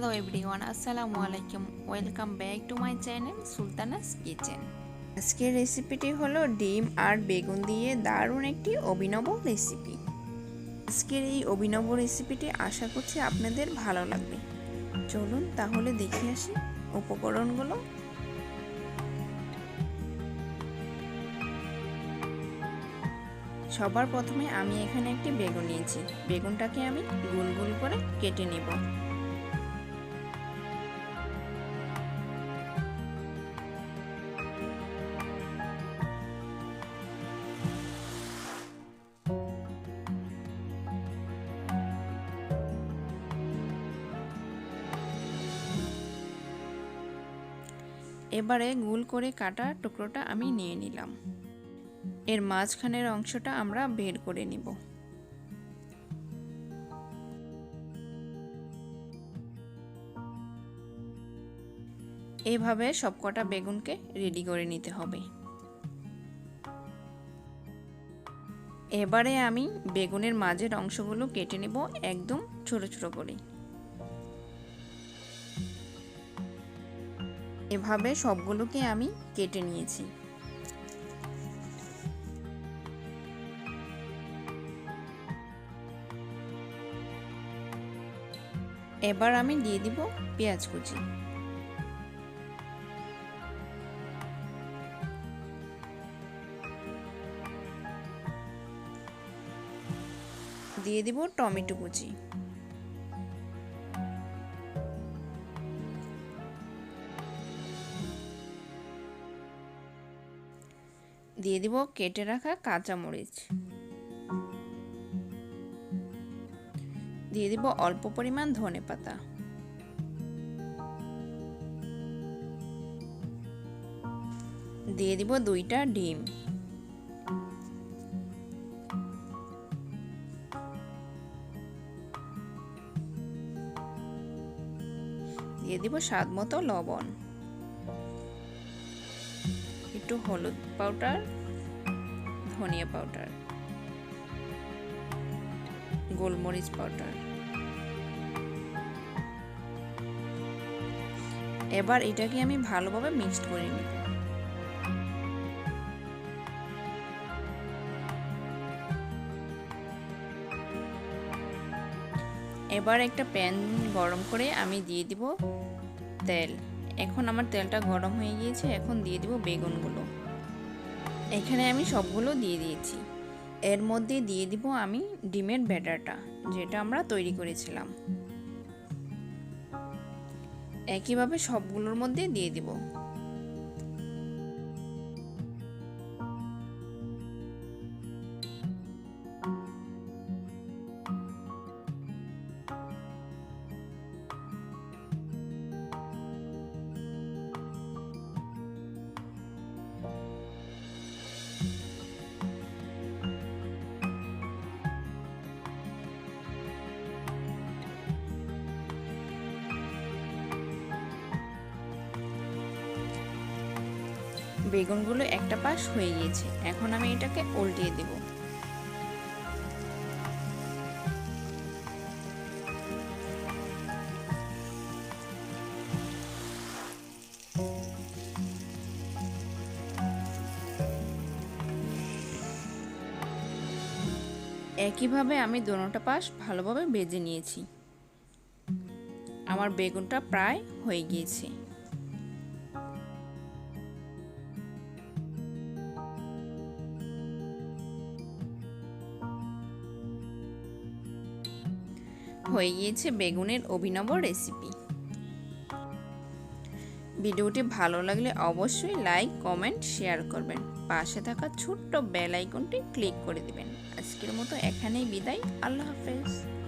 Hello everyone আসসালামু আলাইকুম welcome back to my channel Sultana's kitchen আজকের রেসিপিটি হলো ডিম আর বেগুন দিয়ে দারুণ একটি অভিনব রেসিপি আজকের এই অভিনব রেসিপিটি আশা করছি আপনাদের ভালো লাগবে। চলুন তাহলে দেখে আসি উপকরণগুলো। সবার প্রথমে আমি এখানে একটি বেগুন নিয়েছি। বেগুনটাকে আমি গোল গোল করে কেটে নেব। এবারে গোল করে কাটা টুকরোটা আমি নিয়ে নিলাম। এর মাঝখানের অংশটা আমরা বের করে নিব। এইভাবে সবকটা বেগুনকে রেডি করে নিতে হবে। এবারে আমি বেগুনের মাঝের অংশগুলো কেটে নেব একদম ছোট ছোট করে। এভাবে সবগুলোকে আমি কেটে নিয়েছি। এবার আমি দিয়ে দিব পেঁয়াজ কুচি। দিয়ে দিব টমেটো কুচি। দিয়ে দিব কেটে রাখা কাঁচামরিচ। দিয়ে দিব অল্প পরিমাণ ধনে পাতা। দিয়ে দিব দুইটা ডিম। দিয়ে দিব স্বাদ মতো লবণ। একটু হলুদ পাউডার ধনিয়া পাউডার গোলমরিচ পাউডার এবার এটাকে আমি ভালোভাবে মিক্সড করে নিব। এবার একটা প্যান গরম করে আমি দিয়ে দিব তেল। এখন আমার তেলটা গরম হয়ে গিয়েছে, এখন দিয়ে দিব বেগুনগুলো। এখানে আমি সবগুলো দিয়ে দিয়েছি। এর মধ্যে দিয়ে দিব আমি ডিমের ব্যাটারটা, যেটা আমরা তৈরি করেছিলাম। একইভাবে সবগুলোর মধ্যে দিয়ে দিব। বেগুনগুলো একটা পাশ হয়ে গিয়েছে। এখন আমি এটাকে উল্টিয়ে দেব। একইভাবে আমি দোনোটা পাশ ভালোভাবে বেজে নিয়েছি। আমার বেগুনটা প্রায় হয়ে গিয়েছে। হয়ে গিয়েছে বেগুনের অভিনব রেসিপি। ভিডিওটি ভালো লাগলে অবশ্যই লাইক, কমেন্ট, শেয়ার করবেন। পাশে থাকা ছোট্ট বেল আইকনটি ক্লিক করে দিবেন। আজকের মতো এখানেই বিদায়। আল্লাহ হাফেজ।